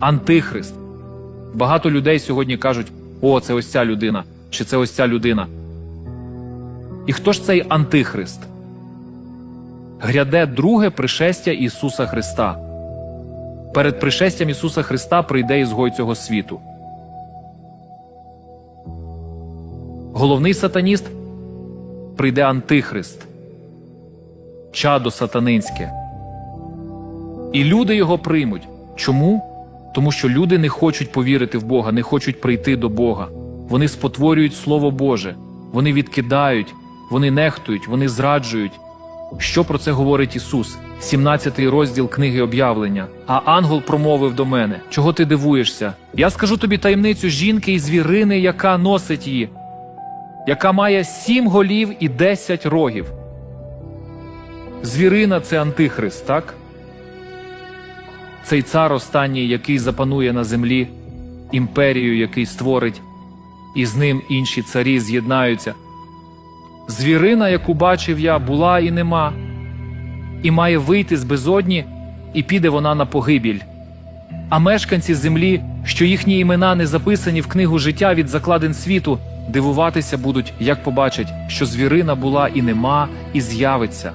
Антихрист. Багато людей сьогодні кажуть: о, це ось ця людина, чи це ось ця людина. І хто ж цей антихрист? Гряде друге пришестя Ісуса Христа. Перед пришестям Ісуса Христа прийде ізгой цього світу. Головний сатаніст прийде антихрист, чадо сатанинське. І люди його приймуть. Чому? Тому що люди не хочуть повірити в Бога, не хочуть прийти до Бога. Вони спотворюють Слово Боже, вони відкидають, вони нехтують, вони зраджують. Що про це говорить Ісус? 17 розділ книги об'явлення. А ангел промовив до мене: Чого ти дивуєшся? Я скажу тобі таємницю жінки і звірини, яка носить її, яка має сім голів і десять рогів. Звірина це антихрист, так? Цей цар останній, який запанує на землі, імперію, який створить, і з ним інші царі з'єднаються. Звірина, яку бачив я, була і нема, і має вийти з безодні, і піде вона на погибіль. А мешканці землі, що їхні імена не записані в книгу життя від закладин світу, дивуватися будуть, як побачать, що звірина була і нема, і з'явиться.